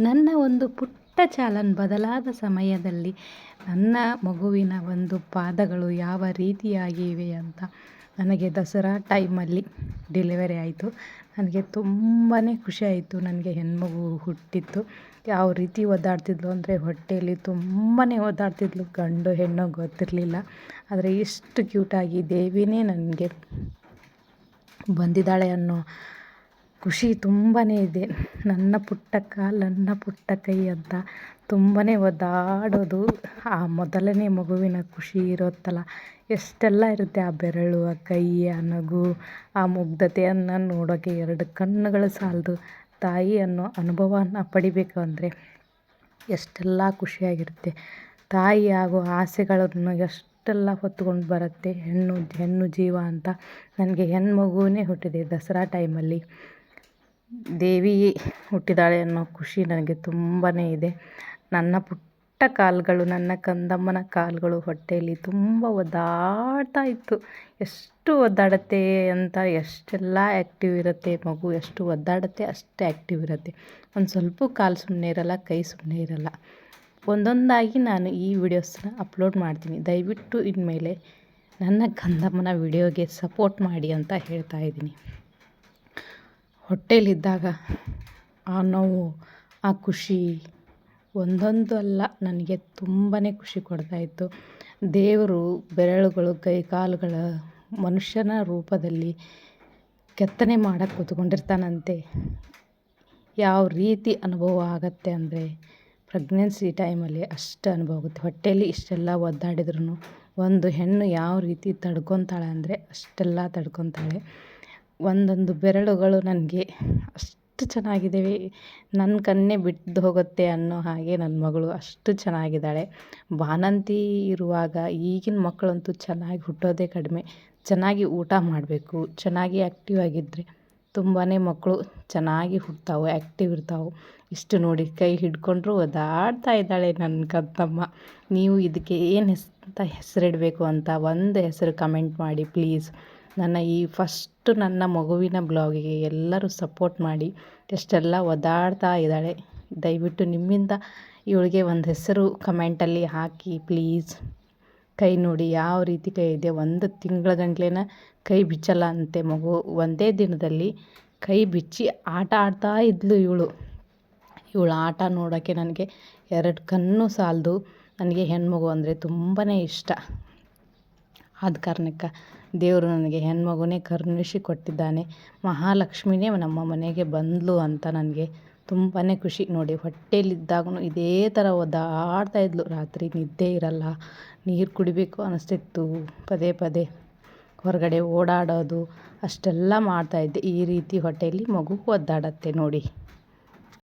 ನನ್ನ ಒಂದು ಪುಟ್ಟ ಚಾಲನ್ ಬದಲಾದ ಸಮಯದಲ್ಲಿ ನನ್ನ ಮಗುವಿನ ಒಂದು ಪಾದಗಳು ಯಾವ ರೀತಿಯಾಗಿವೆ ಅಂತ ನನಗೆ ದಸರಾ ಟೈಮಲ್ಲಿ ಡೆಲಿವರಿ ಆಯಿತು. ನನಗೆ ತುಂಬಾ ಖುಷಿಯಾಯಿತು ನನಗೆ ಹೆಣ್ಣುಮಗು ಹುಟ್ಟಿತ್ತು. ಯಾವ ರೀತಿ ಒದ್ದಾಡ್ತಿದ್ಲು ಅಂದರೆ ಹೊಟ್ಟೆಯಲ್ಲಿ ತುಂಬಾ ಒದ್ದಾಡ್ತಿದ್ಲು ಗಂಡು ಹೆಣ್ಣು ಗೊತ್ತಿರಲಿಲ್ಲ. ಆದರೆ ಎಷ್ಟು ಕ್ಯೂಟಾಗಿ ದೇವಿನೇ ನನಗೆ ಬಂದಿದ್ದಾಳೆ ಅನ್ನೋ ಖುಷಿ ತುಂಬಾ ಇದೆ. ನನ್ನ ಪುಟ್ಟ ಕಾಲು, ನನ್ನ ಪುಟ್ಟ ಕೈ ಅಂತ ತುಂಬಾ ಒದ್ದಾಡೋದು ಆ ಮೊದಲನೇ ಮಗುವಿನ ಖುಷಿ ಇರುತ್ತಲ್ಲ. ಎಷ್ಟೆಲ್ಲ ಇರುತ್ತೆ ಆ ಬೆರಳು ಆ ಕೈ, ಆ ನಗು, ಆ ಮುಗ್ಧತೆಯನ್ನು ನೋಡೋಕ್ಕೆ ಎರಡು ಕಣ್ಣುಗಳು ಸಾಲದು. ತಾಯಿ ಅನ್ನೋ ಅನುಭವನ ಪಡಿಬೇಕು ಅಂದರೆ ಎಷ್ಟೆಲ್ಲ ಖುಷಿಯಾಗಿರುತ್ತೆ. ತಾಯಿ ಹಾಗೂ ಆಸೆಗಳನ್ನು ಎಷ್ಟೆಲ್ಲ ಹೊತ್ಕೊಂಡು ಬರುತ್ತೆ. ಹೆಣ್ಣು ಹೆಣ್ಣು ಜೀವ ಅಂತ ನನಗೆ ಹೆಣ್ಣು ಮಗುವೇ ಹುಟ್ಟಿದೆ ದಸರಾ ಟೈಮಲ್ಲಿ ದೇವಿ ಹುಟ್ಟಿದಾಳೆ ಅನ್ನೋ ಖುಷಿ ನನಗೆ ತುಂಬಾ ಇದೆ. ನನ್ನ ಪುಟ್ಟ ಕಾಲುಗಳು, ನನ್ನ ಕಂದಮ್ಮನ ಕಾಲುಗಳು ಹೊಟ್ಟೆಯಲ್ಲಿ ತುಂಬ ಒದ್ದಾಡ್ತಾ ಇತ್ತು. ಎಷ್ಟು ಒದ್ದಾಡುತ್ತೆ ಅಂತ, ಎಷ್ಟೆಲ್ಲ ಆ್ಯಕ್ಟಿವ್ ಇರುತ್ತೆ ಮಗು, ಎಷ್ಟು ಒದ್ದಾಡುತ್ತೆ ಅಷ್ಟೇ ಆ್ಯಕ್ಟಿವ್ ಇರುತ್ತೆ. ಒಂದು ಸ್ವಲ್ಪ ಕಾಲು ಸುಮ್ಮನೆ ಇರಲ್ಲ, ಕೈ ಸುಮ್ಮನೆ ಇರಲ್ಲ. ಒಂದೊಂದಾಗಿ ನಾನು ಈ ವಿಡಿಯೋಸನ್ನ ಅಪ್ಲೋಡ್ ಮಾಡ್ತೀನಿ. ದಯವಿಟ್ಟು ಇನ್ಮೇಲೆ ನನ್ನ ಕಂದಮ್ಮನ ವಿಡಿಯೋಗೆ ಸಪೋರ್ಟ್ ಮಾಡಿ ಅಂತ ಹೇಳ್ತಾ ಇದ್ದೀನಿ. ಹೊಟ್ಟೆಯಲ್ಲಿದ್ದಾಗ ಆ ನೋವು, ಆ ಖುಷಿ ಒಂದೊಂದು ಅಲ್ಲ, ನನಗೆ ತುಂಬಾ ಖುಷಿ ಕೊಡ್ತಾಯಿತ್ತು ದೇವರು ಬೆರಳುಗಳು, ಕೈ ಕಾಲುಗಳ ಮನುಷ್ಯನ ರೂಪದಲ್ಲಿ ಕೆತ್ತನೆ ಮಾಡಕ್ಕೆ ಕೂತ್ಕೊಂಡಿರ್ತಾನಂತೆ. ಯಾವ ರೀತಿ ಅನುಭವ ಆಗತ್ತೆ ಅಂದರೆ ಪ್ರೆಗ್ನೆನ್ಸಿ ಟೈಮಲ್ಲಿ ಅಷ್ಟು ಅನುಭವ ಆಗುತ್ತೆ. ಹೊಟ್ಟೆಯಲ್ಲಿ ಇಷ್ಟೆಲ್ಲ ಒದ್ದಾಡಿದ್ರು ಒಂದು ಹೆಣ್ಣು ಯಾವ ರೀತಿ ತಡ್ಕೊತಾಳೆ ಅಂದರೆ ಅಷ್ಟೆಲ್ಲ ತಡ್ಕೊತಾಳೆ. ಒಂದೊಂದು ಬೆರಳುಗಳು ನನಗೆ ಅಷ್ಟು ಚೆನ್ನಾಗಿದ್ದಾವೆ. ನನ್ನ ಕಣ್ಣೇ ಬಿಟ್ಟು ಹೋಗುತ್ತೆ ಅನ್ನೋ ಹಾಗೆ ನನ್ನ ಮಗಳು ಅಷ್ಟು ಚೆನ್ನಾಗಿದ್ದಾಳೆ. ಬಾಣಂತಿ ಇರುವಾಗ ಈಗಿನ ಮಕ್ಕಳಂತೂ ಚೆನ್ನಾಗಿ ಹುಟ್ಟೋದೇ ಕಡಿಮೆ. ಚೆನ್ನಾಗಿ ಊಟ ಮಾಡಬೇಕು, ಚೆನ್ನಾಗಿ ಆ್ಯಕ್ಟಿವ್ ಆಗಿದ್ದರೆ ತುಂಬಾ ಮಕ್ಕಳು ಚೆನ್ನಾಗಿ ಹುಟ್ತಾವೆ ಆ್ಯಕ್ಟಿವ್ ಇರ್ತಾವೆ. ಇಷ್ಟು ನೋಡಿ ಕೈ ಹಿಡ್ಕೊಂಡ್ರು ಒದ್ದಾಡ್ತಾ ಇದ್ದಾಳೆ ನನ್ನ ಕತ್ತಮ್ಮ ನೀವು ಇದಕ್ಕೆ ಏನು ಹೆಸ್, ಅಂತ ಹೆಸರಿಡಬೇಕು ಅಂತ ಒಂದು ಹೆಸರು ಕಮೆಂಟ್ ಮಾಡಿ ಪ್ಲೀಸ್ ನನ್ನ ಈ ಫಸ್ಟು ನನ್ನ ಮಗುವಿನ ಬ್ಲಾಗಿಗೆ ಎಲ್ಲರೂ ಸಪೋರ್ಟ್ ಮಾಡಿ ಎಷ್ಟೆಲ್ಲ ಒದ್ದಾಡ್ತಾ ಇದ್ದಾಳೆ. ದಯವಿಟ್ಟು ನಿಮ್ಮಿಂದ ಇವಳಿಗೆ ಒಂದು ಹೆಸರು ಕಮೆಂಟಲ್ಲಿ ಹಾಕಿ ಪ್ಲೀಸ್ ಕೈ ನೋಡಿ ಯಾವ ರೀತಿ ಕೈ ಇದೆ. ಒಂದು ತಿಂಗಳ ಗಂಟ್ಲೆನ ಕೈ ಬಿಚ್ಚಲ್ಲ ಅಂತೆ ಮಗು. ಒಂದೇ ದಿನದಲ್ಲಿ ಕೈ ಬಿಚ್ಚಿ ಆಟ ಆಡ್ತಾ ಇದ್ಲು ಇವಳು. ಇವಳು ಆಟ ನೋಡೋಕ್ಕೆ ನನಗೆ ಎರಡು ಕಣ್ಣು ಸಾಲದು. ನನಗೆ ಹೆಣ್ಮಗು ಅಂದರೆ ತುಂಬಾ ಇಷ್ಟ. ಆದ ಕಾರಣಕ್ಕೆ ದೇವರು ನನಗೆ ಹೆಣ್ಮಗುನೇ ಕರುಣಿಸಿ ಕೊಟ್ಟಿದ್ದಾನೆ. ಮಹಾಲಕ್ಷ್ಮಿನೇ ನಮ್ಮ ಮನೆಗೆ ಬಂದಳು ಅಂತ ನನಗೆ ತುಂಬಾ ಖುಷಿ. ನೋಡಿ ಹೊಟ್ಟೆಯಲ್ಲಿದ್ದಾಗೂ ಇದೇ ಥರ ಒದ್ದಾಡ್ತಾ ಇದ್ಲು. ರಾತ್ರಿ ನಿದ್ದೆ ಇರಲ್ಲ, ನೀರು ಕುಡಿಬೇಕು ಅನಿಸ್ತಿತ್ತು. ಪದೇ ಪದೇ ಹೊರಗಡೆ ಓಡಾಡೋದು ಅಷ್ಟೆಲ್ಲ ಮಾಡ್ತಾಯಿದ್ದೆ ಈ ರೀತಿ ಹೊಟ್ಟೆಯಲ್ಲಿ ಮಗು ಒದ್ದಾಡತ್ತೆ ನೋಡಿ.